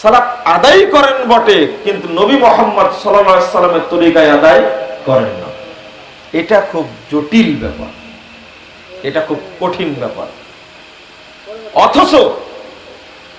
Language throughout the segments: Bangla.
সালাত আদায় করেন বটে, কিন্তু নবী মোহাম্মদ সাল্লামের তরিকায় আদায় করেন না। এটা খুব জটিল ব্যাপার। এটা খুব কঠিন ব্যাপার। অথচ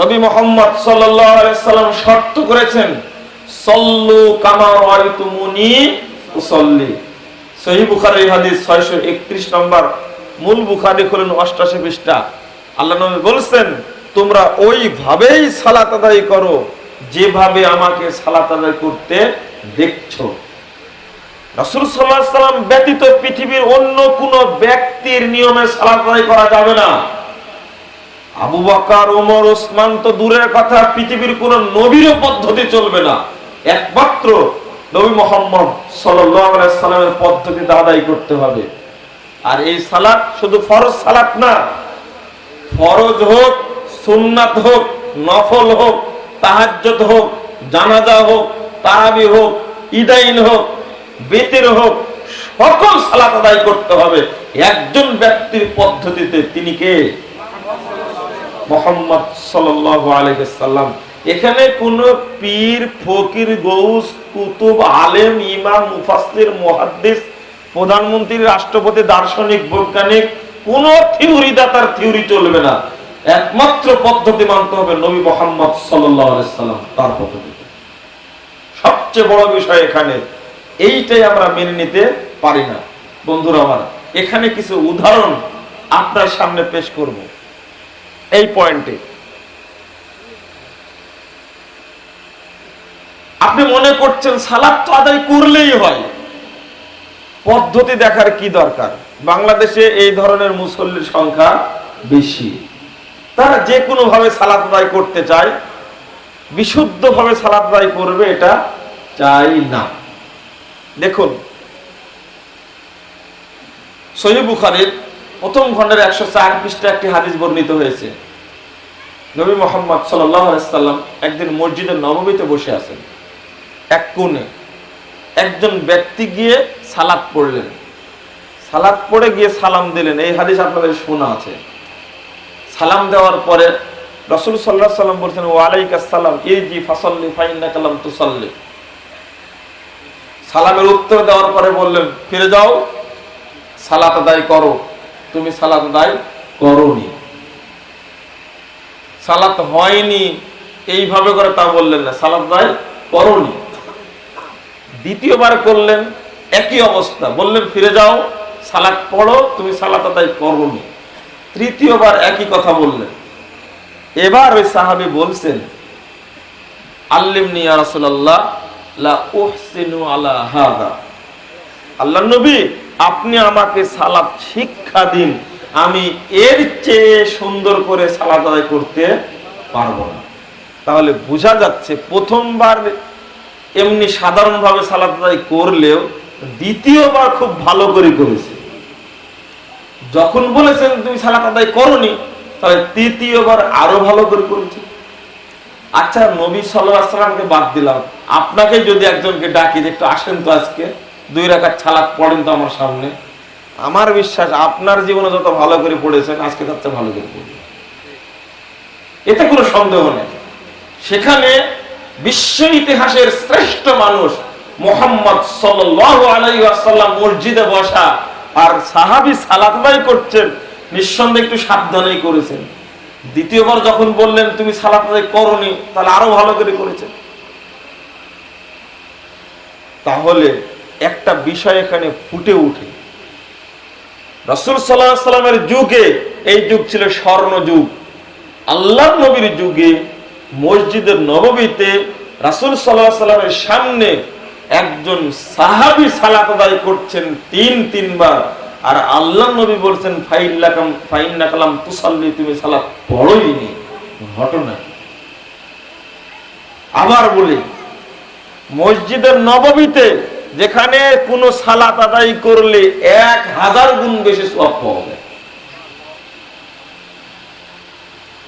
নবী মোহাম্মদ সাল্লাম শর্ত করেছেন, সল্লু কামা রাইতুমুনি উসল্লি। সহি বুখারী হাদিস 631 নম্বর, মূল বুখারী খুলেন 88 পৃষ্ঠা। আল্লাহ নবী বলছেন তোমরা ওইভাবেই সালাত আদায় করো যেভাবে আমাকে সালাত আদায় করতে দেখছ। রাসূল আলাইহি সাল্লাম ব্যতীত পৃথিবীর অন্য কোন ব্যক্তির নিয়মে সালাত আদায় করা যাবে না। আবু বকর ওমর ওসমান তো দূরের কথা, পৃথিবীর কোন নবীর পদ্ধতি চলবে না। একমাত্র নবী মোহাম্মদ সাল্লামের পদ্ধতিতে আদায় করতে হবে। আর এই সালাত শুধু ফরজ সালাত না, ফরজ হোক সুন্নাত হোক, নফল হোক, তাহাজ্জুদ হোক, জানাজা হোক, তারাবি হোক ইদাইন হোক, বেতের হোক, সকল সালাত আদায় করতে হবে। একজন ব্যক্তির পদ্ধতিতে তিনি কে? মোহাম্মদ আলাইহি সাল্লাম এখানে কোন পীর, ফকির গৌস কুতুব, আলেম, ইমাম, মুফাসসির, মুহাদ্দিস, প্রধানমন্ত্রী, রাষ্ট্রপতি, দার্শনিক, বৈজ্ঞানিক কোন থিওরি দাতার থিওরি চলবে না। একমাত্র পদ্ধতি মানতে হবে নবী মোহাম্মদ সাল্লাম তার পদ্ধতিতে সবচেয়ে বড় বিষয় এখানে, এইটাই আমরা মেনে নিতে পারি না। বন্ধুরা আমার, এখানে কিছু উদাহরণ আপনার সামনে পেশ করব। এই পয়েন্টে। আপনি মনে করছেন সালাদ তো আদায় করলেই হয়। পদ্ধতি দেখার কি দরকার? বাংলাদেশে এই ধরনের মুসল্লির সংখ্যা বেশি। তারা যে কোনো ভাবে সালাদ আদায় করতে চায় বিশুদ্ধ ভাবে সালাদ আদায় করবে এটা চাই না। দেখুন সহি প্রথম খণ্ডের একশো চার পৃষ্ঠা একটি হাদিস বর্ণিত হয়েছে। নবী মোহাম্মদ সাল্লাম একদিন মসজিদের নবমীতে বসে আছেন। এক কোণে একজন ব্যক্তি গিয়ে সালাত পড়লেন। সালাদ পড়ে গিয়ে সালাম দিলেন। এই হাদিস আপনাদের শোনা আছে। সালাম দেওয়ার পরে রসুল সাল্লাহ সাল্লাম বলছেন ওয়ালাইক আসসালাম এই জি ফাসল্লি ফাইন্না কালাম তুসাল্লি। সালামের উত্তর দেওয়ার পরে বললেন, ফিরে যাও, সালাত আদায় করো। তুমি সালাত আদায় করনি। সালাত হয়নি। এইভাবে করে তা বললেন না, সালাত আদায় করনি। দ্বিতীয়বার করলেন, একই অবস্থা, বললেন, ফিরে যাও, সালাত পড়ো, তুমি সালাত আদায় করনি। তৃতীয়বার একই কথা বললেন। এবার ওই সাহাবি বলছেন, আল্লিমনি আল্লাহ নবী, আপনি আমাকে সালাত শিক্ষা দিন, আমি এর চেয়ে সুন্দর করে সালাত আদায় করতে পারব না। তাহলে বোঝা যাচ্ছে প্রথমবার এমনি সাধারণভাবে সালাত আদায় করলেও দ্বিতীয়বার খুব ভালো করে করেছে। যখন বলেছেন, তুমি সালাত আদায় করনি, তাহলে তৃতীয়বার আরও ভালো করে করেছে। আচ্ছা নবী সাল্লামকে বাদ দিলাম। আপনাকে যদি একজনকে ডাকি যে, একটু আসেন তো আজকে, দুই রাখার ছালাক পড়েন তো আমার সামনে। আমার বিশ্বাস, আপনার জীবনে যত ভালো করে পড়েছেন, আজকে তার চেয়ে ভালো করে পড়বেন। এতে কোনো সন্দেহ নেই। সেখানে বিশ্ব ইতিহাসের শ্রেষ্ঠ মানুষ মোহাম্মদ সাল্লাল্লাহু আলাইহি ওয়াসাল্লাম মসজিদে বসা আর সাহাবী সালাতবাই করছেন, নিঃসন্দেহে একটু সাবধানেই করেছেন। দ্বিতীয়বার যখন বললেন, তুমি সালাত আদায় করনি, তাহলে আরও ভালো করে করেছেন। তাহলে একটা বিষয় এখানে ফুটে উঠে। রসুল সাল্লাহ সাল্লামের যুগে এই যুগ ছিল স্বর্ণ যুগ। আল্লাহ নবীর যুগে মসজিদের নববীতে রাসুল সাল্লাহ সাল্লামের সামনে একজন সাহাবি সালাত আদায় করছেন তিন, তিনবার। আর আল্লাহ নবী বলছেন, ফাইল্লাকাম কালাম তুসাল্লি, তুমি সালাত পড়োইনি। ঘটনা আবার বলি, মসজিদের নববীতে যেখানে কোন সালাত আদায় করলে এক হাজার গুণ বেশি সব পাওয়া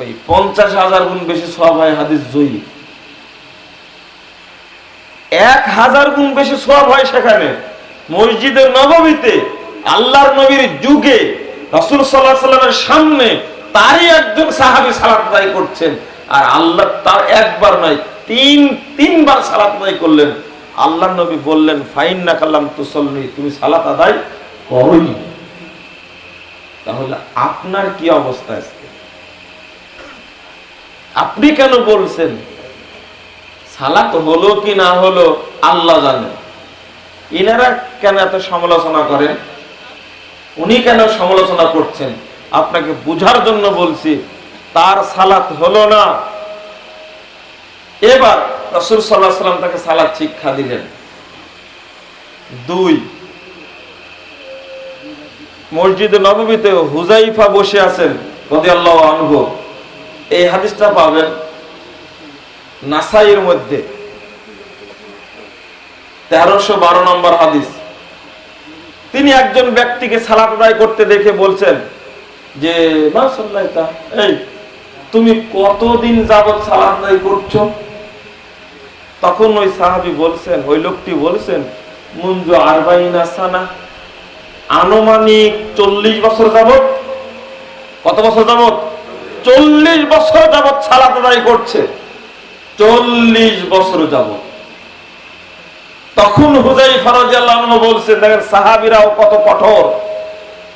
ওই পঞ্চাশ হাজার গুণ বেশি সব হয় হাদিস জয়ী এক হাজার গুণ বেশি সব হয় সেখানে। মসজিদের নবমীতে আল্লাহর নবীর যুগে রসুল সাল্লাহ সাল্লামের সামনে তারই একজন সাহাবি সালাত করছেন। আর আল্লাহ তার একবার নয়, তিন, তিনবার সালাত করলেন। আল্লাহ নবী বললেন ফাইন না কাল্লাম তুসল্লি তুমি সালাত আদায় করোই তাহলে আপনার কি অবস্থা আজকে? আপনি কেন বলছেন সালাত হলো কি না হলো আল্লাহ জানেন ইনারা কেন এত সমালোচনা করেন? উনি কেন সমালোচনা করছেন? আপনাকে বুঝার জন্য বলছি, তার সালাত হলো না। এবার রসুল সাল্লাহ সাল্লাম তাকে সালাত শিক্ষা দিলেন। দুই, মসজিদে নবমীতে হুজাইফা বসে আছেন আল্লাহ আনহু। এই হাদিসটা পাবেন। নাসাইয়ের মধ্যে। তেরোশো বারো নম্বর হাদিস। তিনি একজন ব্যক্তিকে সালাত আদায় করতে দেখে বলছেন যে মা সাল্লাইতা, এই তুমি কতদিন যাবত সালাত আদায় করছ? তখন ওই সাহাবি বলছেন ওই লোকটি বলছেন মুঞ্জু আরবাইনা সানা আনুমানিক চল্লিশ বছর যাবত কত বছর যাবত চল্লিশ বছর যাবত সালাত আদায় করছে। চল্লিশ বছর যাবত তখন হুজাই ফরজাল্লাহ বলছেন, দেখেন সাহাবিরাও কত কঠোর।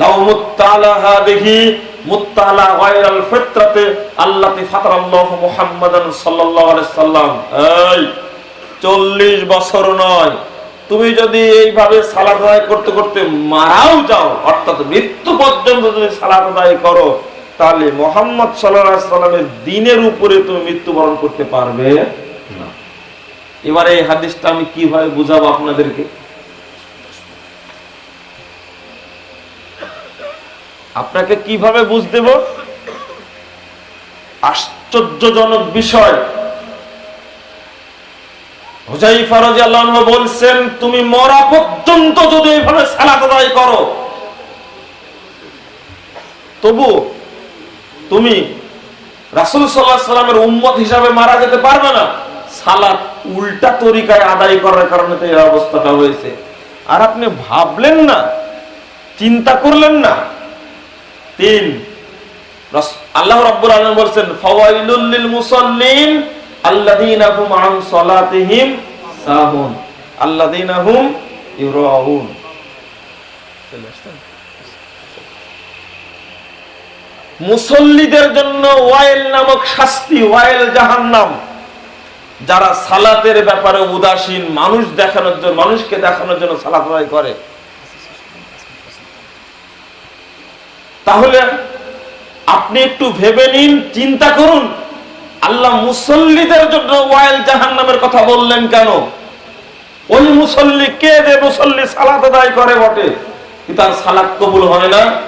লাউ দেখি আলাইহি সাল্লাম। এই 40 বছর নয়। তুমি যদি এইভাবে সালাত করতে করতে মারাও যাও, অর্থাৎ মৃত্যু পর্যন্ত যদি সালাত আদায় করো তাহলে মোহাম্মদ সাল্লামের দিনের উপরে তুমি মৃত্যুবরণ করতে পারবে এবারে এই হাদিসটা আমি কীভাবে বুঝাবো আপনাদেরকে? আপনাকে কীভাবে বুঝ দেব আশ্চর্যজনক বিষয়। হুজাইফা রাদিয়াল্লাহু আনহু বলছেন, তুমি মরা পর্যন্ত যদি এইভাবে সালাত আদায় করো, তবু তুমি রাসূল আলাইহি সাল্লামের উম্মত হিসাবে মারা যেতে পারবে না। সালাত উল্টা তরিকায় আদায় করার কারণে তো এই অবস্থাটা হয়েছে। আর আপনি ভাবলেন না, চিন্তা করলেন না। তিন আল্লাহ রাব্বুল আলামিন বলছেন, ফাওয়াইলুল লিল মুসাল্লিন আল্লাযীনা হুম আন সালাতিহিম সাহুন। আল্লাযীনা হুম ইউরাউন। মুসল্লিদের জন্য ওয়াইল নামক শাস্তি, ওয়াইল জাহান্নাম। যারা সালাতের ব্যাপারে উদাসীন, মানুষ দেখানোর জন্য, মানুষকে দেখানোর জন্য সালাত করে। তাহলে আপনি একটু ভেবে নিন, চিন্তা করুন, আল্লাহ মুসল্লিদের জন্য ওয়াইল জাহান নামের কথা বললেন কেন? ওই মুসল্লি কে যে মুসল্লি সালাত আদায় করে বটে? তার সালাত কবুল হয় না?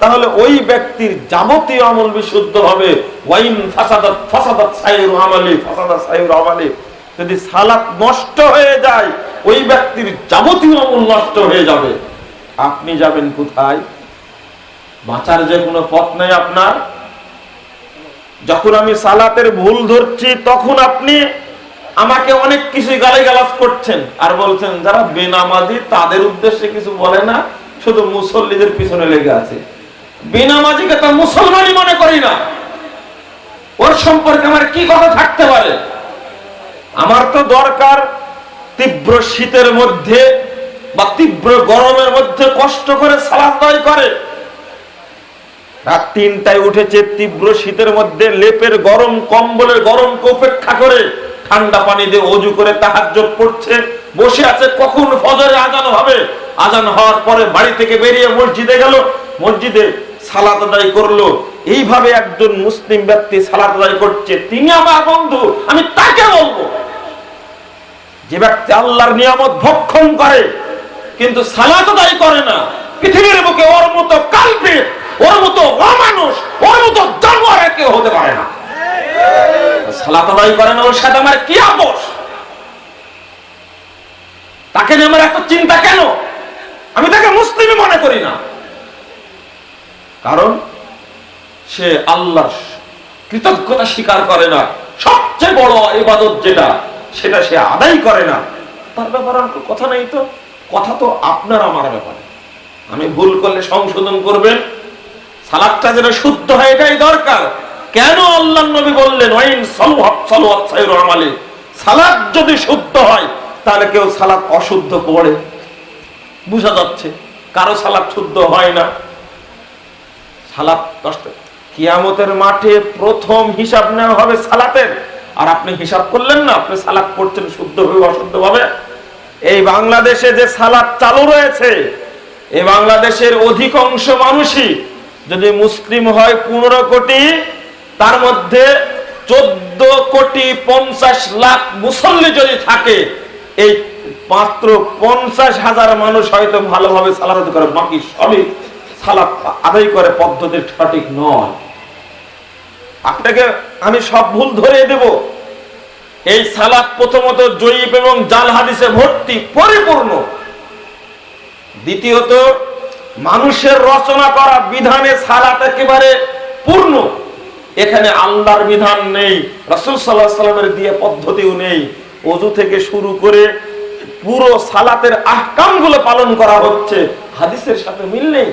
তাহলে ওই ব্যক্তির যাবতীয় আমল বিশুদ্ধ হবে যদি সালাত নষ্ট হয়ে যায়, ওই ব্যক্তির যাবতীয় আমল নষ্ট হয়ে যাবে। আপনি যাবেন কোথায়? বাঁচার যে কোনো পথ নেই আপনার? যখন আমি সালাতের ভুল ধরছি, তখন আপনি আমাকে অনেক কিছু গালিগালাজ করছেন আর বলছেন, যারা বেনামাজি তাদের উদ্দেশ্যে কিছু বলে না, শুধু মুসল্লিদের পিছনে লেগে আছে। বেনামাজিকে তো মুসলমানই মনে করি না। ওর সম্পর্কে আমার কি কথা থাকতে পারে? আমার তো দরকার তীব্র শীতের মধ্যে বা তীব্র গরমের মধ্যে কষ্ট করে সালাদ আদায় করে। রাত তিনটায় উঠেছে তীব্র শীতের মধ্যে লেপের গরম, কম্বলের গরমকে উপেক্ষা করে ঠান্ডা পানি দিয়ে অজু করে তাহাজ্জুদ পড়ছে। বসে আছে কখন ফজরে আজান হবে? আজান হওয়ার পরে বাড়ি থেকে বেরিয়ে মসজিদে গেল। মসজিদে সালাত আদায় করল। এইভাবে একজন মুসলিম ব্যক্তি সালাত আদায় করছে। তিনি আমার বন্ধু, আমি তাকে বলব। যে ব্যক্তি আল্লাহর নিয়ামত ভক্ষণ করে, কিন্তু সালাত আদায় করে না, পৃথিবীর বুকে ওর মতো কাল্পে, ওর মতো অমানুষ, ওর মতো জানোয়ার কেউ হতে পারে না। সালাত আদায় করেন ওর সাথে আমার কি আপোষ? তাকে নিয়ে আমার এত চিন্তা কেন? আমি তাকে মুসলিমই মনে করি না। কারণ সে আল্লাহর কৃতজ্ঞতা স্বীকার করে না। সবচেয়ে বড় এবাদত যেটা, সেটা সে আদায় করে না। তার ব্যাপারে আর কথা নেই তো। কথা তো আপনার, আমার ব্যাপারে। আমি ভুল করলে সংশোধন করবেন। সালাদটা যেন শুদ্ধ হয়, এটাই দরকার। কেন আল্লাহ নবী বললেন সালাদ যদি শুদ্ধ হয়, তাহলে কেউ সালাদ অশুদ্ধ পড়ে। বোঝা যাচ্ছে, কারও সালাদ শুদ্ধ হয় না। সালাত কিয়ামতের মাঠে প্রথম হিসাব নেওয়া হবে সালাতের। আর আপনি হিসাব করলেন না, আপনি এই বাংলাদেশে যে সালাত চালু রয়েছে, এই বাংলাদেশের অধিকাংশ মানুষই যদি মুসলিম হয় পনেরো কোটি, তার মধ্যে চোদ্দ কোটি পঞ্চাশ লাখ মুসল্লি যদি থাকে, এই মাত্র পঞ্চাশ হাজার মানুষ হয়তো ভালোভাবে সালাত করে, বাকি সবই সালাত আদায় করে পদ্ধতি সঠিক নয়। আপনাকে আমি সব ভুল ধরে দেব। এই সালাত প্রথমত জয়ীব এবং জাল হাদিসে ভর্তি, পরিপূর্ণ। দ্বিতীয়ত, মানুষের রচনা করা বিধানে সালাত একেবারে পূর্ণ। এখানে আল্লাহর বিধান নেই, রসুল সাল্লাহ সাল্লামের দিয়ে পদ্ধতিও নেই। অজু থেকে শুরু করে পুরো সালাতের আহকামগুলো পালন করা হচ্ছে। হাদিসের সাথে মিল নেই।